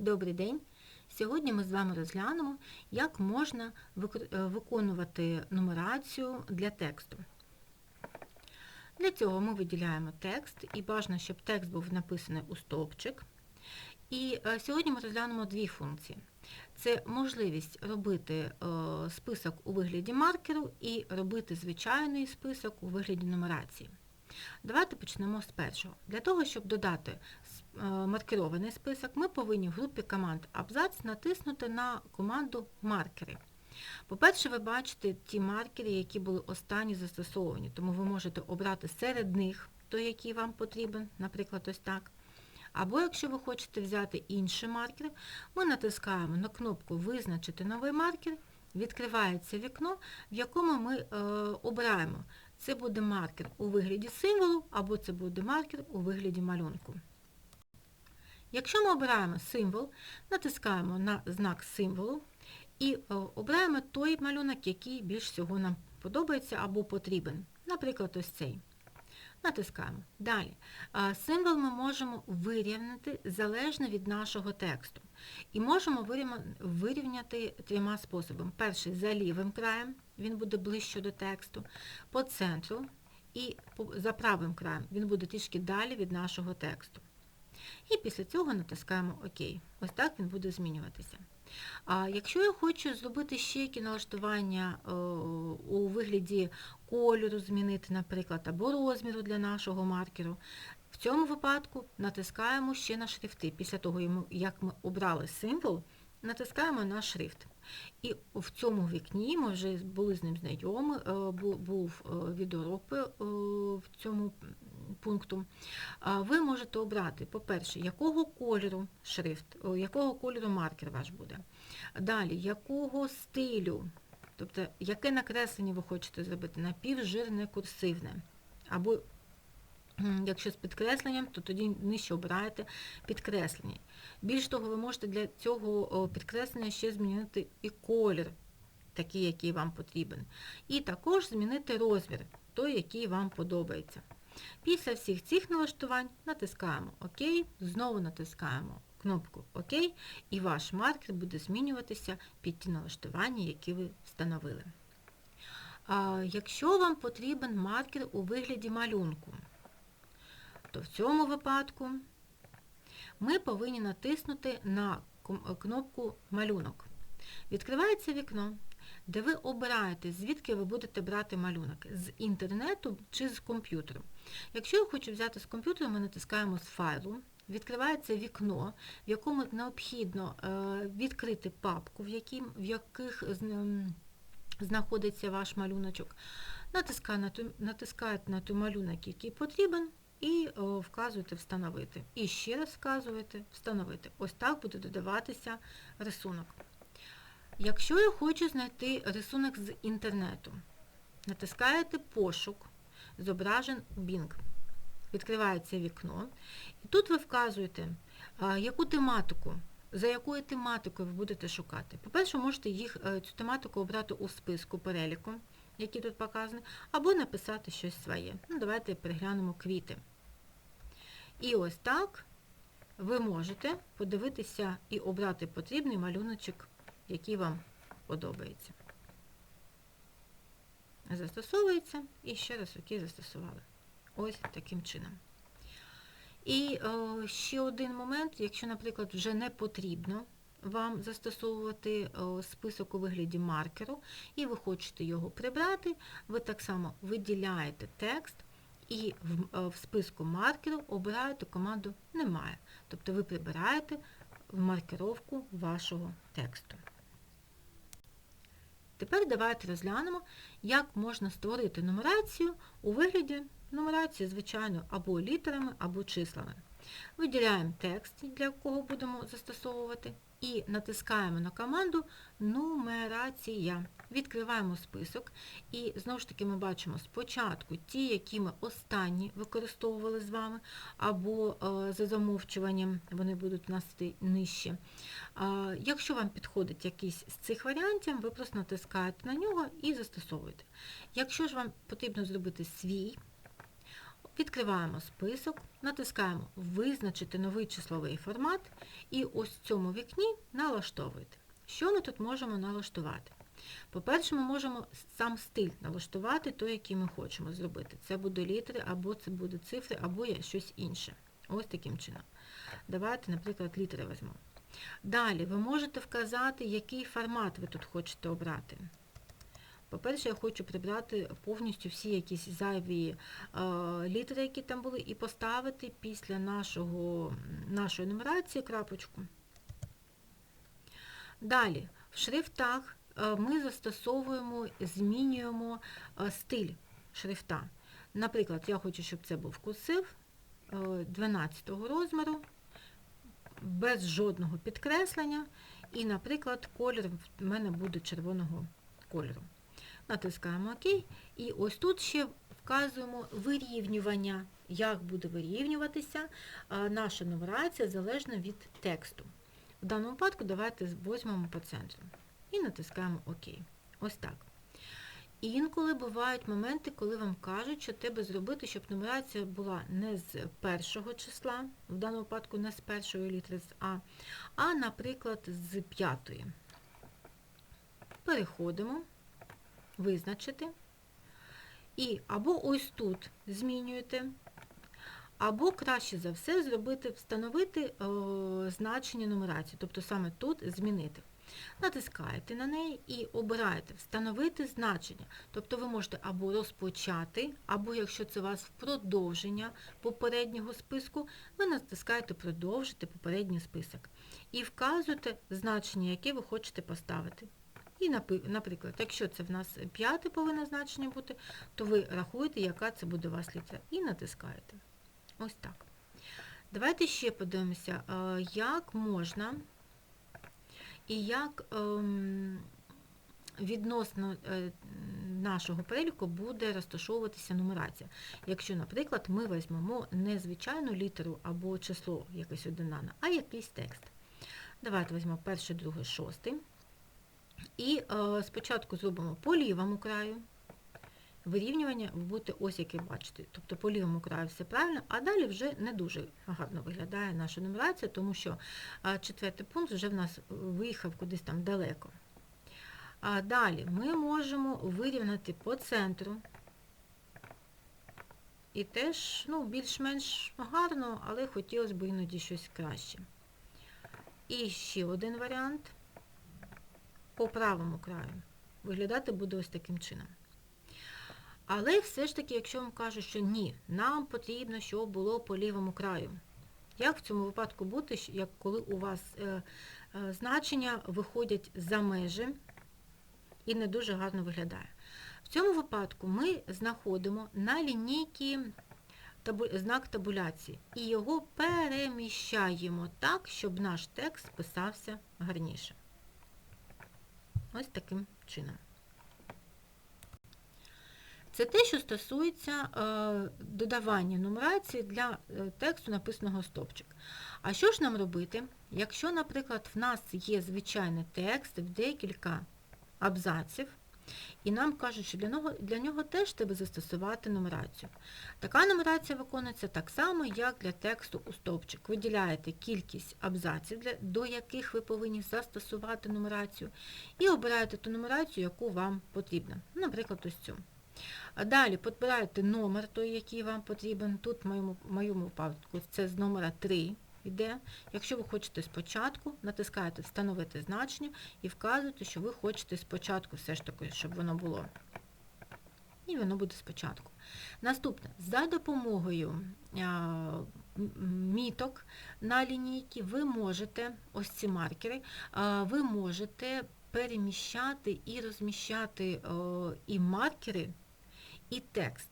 Добрий день! Сьогодні ми з вами розглянемо, як можна е, виконувати нумерацію для тексту. Для цього ми виділяємо текст і бажано, щоб текст був написаний у стовпчик. І е, сьогодні ми розглянемо дві функції. Це можливість робити е, список у вигляді маркеру і робити звичайний список у вигляді нумерації. Давайте почнемо з першого. Для того, щоб додати е, маркерований список, ми повинні в групі команд абзац натиснути на команду маркери. По-перше, ви бачите ті маркери, які були останні застосовані, тому ви можете обрати серед них той, який вам потрібен, наприклад, ось так. Або якщо ви хочете взяти інший маркер, ми натискаємо на кнопку Визначити новий маркер, відкривається вікно, в якому ми е, обираємо. Це буде маркер у вигляді символу, або це буде маркер у вигляді малюнку. Якщо ми обираємо символ, натискаємо на знак символу і е, обираємо той малюнок, який більш всього нам подобається або потрібен. Наприклад, ось цей. Натискаємо. Далі. Символ ми можемо вирівняти залежно від нашого тексту. І можемо вирівняти трьома способами. Перший за лівим краєм, він буде ближче до тексту, по центру і за правим краєм, він буде трішки далі від нашого тексту. І після цього натискаємо ОК. Ось так він буде змінюватися. А якщо я хочу зробити ще які налаштування е, у вигляді кольору змінити, наприклад, або розміру для нашого маркеру, в цьому випадку натискаємо ще на шрифти. Після того, як ми обрали символ, натискаємо на шрифт. І в цьому вікні ми вже були з ним знайомі, е, був е, е, в цьому пункту. Ви можете обрати, по-перше, якого кольору шрифт, якого кольору маркер ваш буде. Далі, якого стилю, тобто яке накреслення ви хочете зробити, напівжирне, курсивне. Або якщо з підкресленням, то тоді нижче обираєте підкреслення. Більш того, ви можете для цього підкреслення ще змінити і колір, такий, який вам потрібен. І також змінити розмір, той, який вам подобається. Після всіх цих налаштувань натискаємо ОК, знову натискаємо кнопку ОК, і ваш маркер буде змінюватися під ті налаштування, які ви встановили. Якщо вам потрібен маркер у вигляді малюнку, то в цьому випадку ми повинні натиснути на кнопку Малюнок. Відкривається вікно, де ви обираєте, звідки ви будете брати малюнок, з інтернету чи з комп'ютеру. Якщо я хочу взяти з комп'ютера, ми натискаємо з файлу, відкривається вікно, в якому необхідно е, відкрити папку, в, яким, в яких знаходиться ваш малюночок. Натискаєте на той малюнок, який потрібен, і о, вказуєте встановити. І ще раз вказуєте встановити. Ось так буде додаватися рисунок. Якщо я хочу знайти рисунок з інтернету, натискаєте пошук зображен Bing. Відкривається вікно. І тут ви вказуєте, яку тематику, за якою тематикою ви будете шукати. По-перше, можете їх, е, цю тематику обрати у списку переліку, який тут показаний, або написати щось своє. Ну, давайте переглянемо квіти. І ось так ви можете подивитися і обрати потрібний малюночок, який вам подобається. Застосовується і ще раз окей застосували. Ось таким чином. І е, ще один момент, якщо, наприклад, вже не потрібно вам застосовувати е, список у вигляді маркеру, і ви хочете його прибрати, ви так само виділяєте текст і в, в списку маркеру обираєте команду Немає. Тобто ви прибираєте в маркировку вашого тексту. Тепер давайте розглянемо, як можна створити нумерацію у вигляді нумерації, звичайно, або літерами, або числами. Виділяємо текст, для кого будемо застосовувати, і натискаємо на команду Нумерація. Відкриваємо список, і знову ж таки ми бачимо спочатку ті, які ми останні використовували з вами, або е, за замовчуванням вони будуть у нас нижче. А, Якщо вам підходить якийсь з цих варіантів, ви просто натискаєте на нього і застосовуєте. Якщо ж вам потрібно зробити свій, Відкриваємо список, натискаємо Визначити новий числовий формат і ось в цьому вікні налаштовуйте. Що ми тут можемо налаштувати? По-перше, ми можемо сам стиль налаштувати той, який ми хочемо зробити. Це буде літери, або це буде цифри, або є щось інше. Ось таким чином. Давайте, наприклад, літери візьмемо. Далі ви можете вказати, який формат ви тут хочете обрати. По-перше, я хочу прибрати повністю всі якісь зайві е, літери, які там були, і поставити після нашого, нашої нумерації крапочку. Далі, в шрифтах е, ми застосовуємо, змінюємо е, стиль шрифта. Наприклад, я хочу, щоб це був курсив 12 розміру, без жодного підкреслення. І, наприклад, колір в мене буде червоного кольору. Натискаємо ОК. І ось тут ще вказуємо вирівнювання, як буде вирівнюватися наша нумерація залежно від тексту. В даному випадку давайте візьмемо по центру і натискаємо ОК. Ось так. Інколи бувають моменти, коли вам кажуть, що треба зробити, щоб нумерація була не з першого числа, в даному випадку не з першої літери з А, а, наприклад, з п'ятої. Переходимо, визначити. І або ось тут змінюєте, або краще за все зробити, встановити о, значення нумерації, тобто саме тут змінити. Натискаєте на неї і обираєте Встановити значення. Тобто ви можете або розпочати, або якщо це у вас продовження попереднього списку, ви натискаєте Продовжити попередній список. І вказуєте значення, яке ви хочете поставити. І, наприклад, якщо це в нас п'яте повинно значення бути, то ви рахуєте, яка це буде у вас літера, і натискаєте. Ось так. Давайте ще подивимося, е, як можна і як ем, відносно е, нашого переліку буде розташовуватися нумерація. Якщо, наприклад, ми візьмемо не звичайну літеру або число якесь одинане, а якийсь текст. Давайте візьмемо перший, другий, шостий. І е, спочатку зробимо по лівому краю. Вирівнювання ви будете ось яке бачите. Тобто по лівому краю все правильно, а далі вже не дуже гарно виглядає наша нумерація, тому що четвертий пункт вже в нас виїхав кудись там далеко. А Далі ми можемо вирівняти по центру. І теж ну, більш-менш гарно, але хотілося б іноді щось краще. І ще один варіант по правому краю. Виглядати буде ось таким чином. Але все ж таки, якщо вам кажуть, що ні, нам потрібно, щоб було по лівому краю. Як в цьому випадку бути, як коли у вас е, е, значення виходять за межі і не дуже гарно виглядає? В цьому випадку ми знаходимо на лінійці табу, знак табуляції і його переміщаємо так, щоб наш текст писався гарніше. Ось таким чином. Це те, що стосується е, додавання нумерації для е, тексту написаного стопчик. А що ж нам робити, якщо, наприклад, в нас є звичайний текст в декілька абзаців, і нам кажуть, що для нього, для нього теж треба застосувати нумерацію. Така нумерація виконується так само, як для тексту у стовпчик. Виділяєте кількість абзаців, для, до яких ви повинні застосувати нумерацію, і обираєте ту нумерацію, яку вам потрібна. Наприклад, ось цю. Далі підбираєте номер той, який вам потрібен. Тут в моєму, в моєму випадку це з номера 3 йде. Якщо ви хочете спочатку, натискаєте Встановити значення і вказуєте, що ви хочете спочатку все ж таки, щоб воно було. І воно буде спочатку. Наступне, за допомогою міток на лінійці ви можете, ось ці маркери, ви можете переміщати і розміщати і маркери і текст.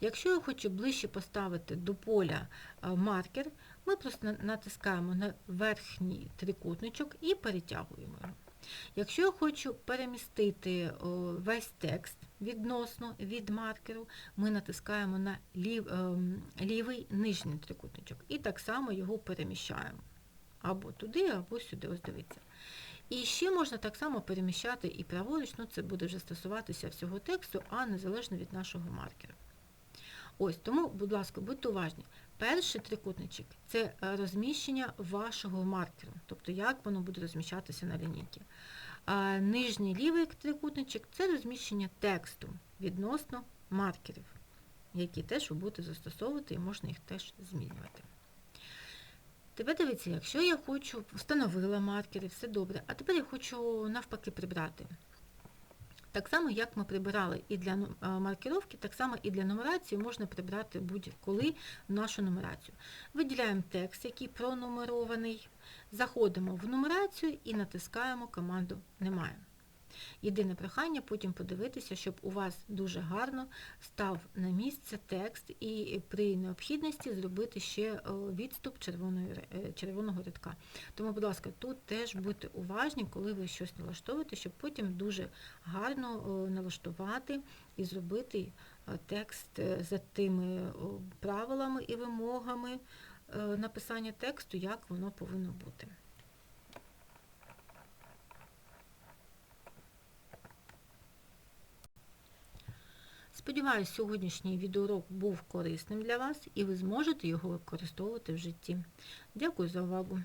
Якщо я хочу ближче поставити до поля маркер, ми просто натискаємо на верхній трикутничок і перетягуємо його. Якщо я хочу перемістити весь текст відносно від маркеру, ми натискаємо на лів, ем, лівий нижній трикутничок і так само його переміщаємо. Або туди, або сюди, ось дивіться. І ще можна так само переміщати і праворуч, ну це буде вже стосуватися всього тексту, а незалежно від нашого маркера. Ось, тому, будь ласка, будьте уважні. Перший трикутничок – це е, розміщення вашого маркеру, тобто як воно буде розміщатися на лінійці. А нижній лівий трикутничок – це розміщення тексту відносно маркерів, які теж ви будете застосовувати і можна їх теж змінювати. Тепер дивіться, якщо я хочу, встановила маркери, все добре, а тепер я хочу навпаки прибрати. Так само, як ми прибирали і для ну- маркировки, так само і для нумерації можна прибрати будь-коли нашу нумерацію. Виділяємо текст, який пронумерований, заходимо в нумерацію і натискаємо команду Немає. Єдине прохання потім подивитися, щоб у вас дуже гарно став на місце текст і при необхідності зробити ще е, відступ червоної, е, червоного рядка. Тому, будь ласка, тут теж будьте уважні, коли ви щось налаштовуєте, щоб потім дуже гарно е, налаштувати і зробити текст за тими правилами і вимогами написання тексту, як воно повинно бути. Сподіваюсь, сьогоднішній відеоурок був корисним для вас і ви зможете його використовувати в житті. Дякую за увагу!